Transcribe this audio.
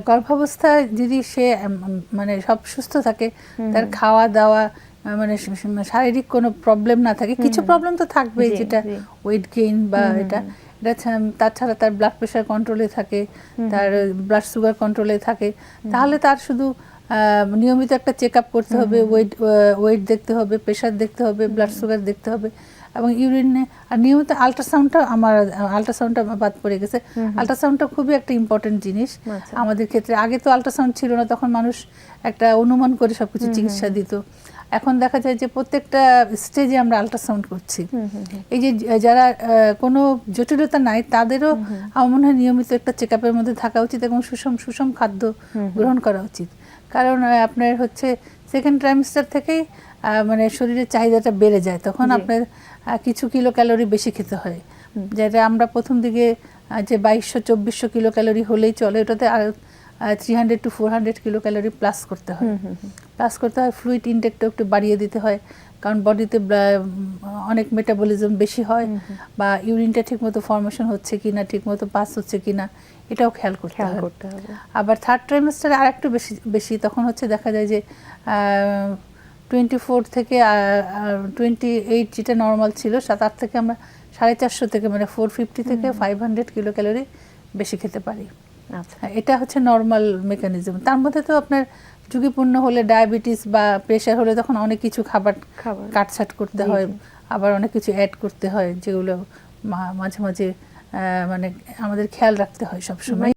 গর্ভাবস্থায় যদি সে মানে সব সুস্থ থাকে তার খাওয়া দাওয়া মানে শ- শারীরিক কোনো প্রবলেম না থাকে কিছু প্রবলেম তো থাকবেই জি, যেটা ওয়েট গেইন বা এটা। এটা তাছাড়া তার ব্লাড প্রেশার কন্ট্রোলে থাকে তার ব্লাড সুগার কন্ট্রোলে থাকে। তাহলে তার শুধু নিয়মিত একটা চেক আপ করতে হবে ওয়েট ওয়েট দেখতে হবে প্রেশার দেখতে হবে ব্লাড সুগার দেখতে হবে। এবং ইউরিনে আর নিয়মিত আল্ট্রাসাউন্ডটা আমার আল্ট্রাসাউন্ডটা বাদ পড়ে গেছে। আল্ট্রাসাউন্ডটা খুবই একটা ইম্পর্টেন্ট জিনিস। আচ্ছা। আমাদের ক্ষেত্রে আগে তো আল্ট্রাসাউন্ড ছিল না তখন মানুষ একটা অনুমান করে সবকিছু চিকিৎসা দিত। এখন দেখা যায় যে প্রত্যেকটা স্টেজে আমরা আল্ট্রাসাউন্ড করছি। এই যে যারা কোনো জটিলতা নাই তাদেরও আমার মনে হয় নিয়মিত একটা চেক আপের মধ্যে থাকা উচিত এবং সুষম সুষম খাদ্য গ্রহণ করা উচিত। কারণ আপনার হচ্ছে সেকেন্ড ট্রাইমিস্টার থেকেই মানে শরীরের চাহিদাটা বেড়ে যায় তখন আপনার কিছু কিলো ক্যালোরি বেশি খেতে হয়। যেটা আমরা প্রথম দিকে যে বাইশশো চব্বিশশো কিলো ক্যালোরি হলেই চলে ওটাতে আর three hundred to four hundred kilo calorie plus করতে হয়। প্লাস করতে হয় ফ্লুইড ইনটেকটা একটু বাড়িয়ে দিতে হয় কারণ বডিতে অনেক মেটাবলিজম বেশি হয় বা ইউরিনটা ঠিকমতো ফর্মেশন হচ্ছে কিনা ঠিকমতো পাস হচ্ছে কি না এটাও খেয়াল করতে হয়। করতে হবে। আবার থার্ড ট্রাইমাস্টারে আর একটু বেশি বেশি তখন হচ্ছে দেখা যায় যে টোয়েন্টি ফোর থেকে টোয়েন্টি এইট যেটা নর্মাল ছিল সাত আট থেকে আমরা সাড়ে চারশো থেকে মানে ফোর ফিফটি থেকে ফাইভ হান্ড্রেড কিলো ক্যালোরি বেশি খেতে পারি। আচ্ছা। হ্যাঁ, এটা হচ্ছে নর্মাল মেকানিজম তার মধ্যে তো আপনার ঝুঁকিপূর্ণ হলে ডায়াবেটিস বা প্রেশার হলে তখন অনেক কিছু খাবার কাটছাট করতে হয় আবার অনেক কিছু অ্যাড করতে হয় যেগুলো মাঝে মাঝে মানে আমাদের খেয়াল রাখতে হয় সবসময়।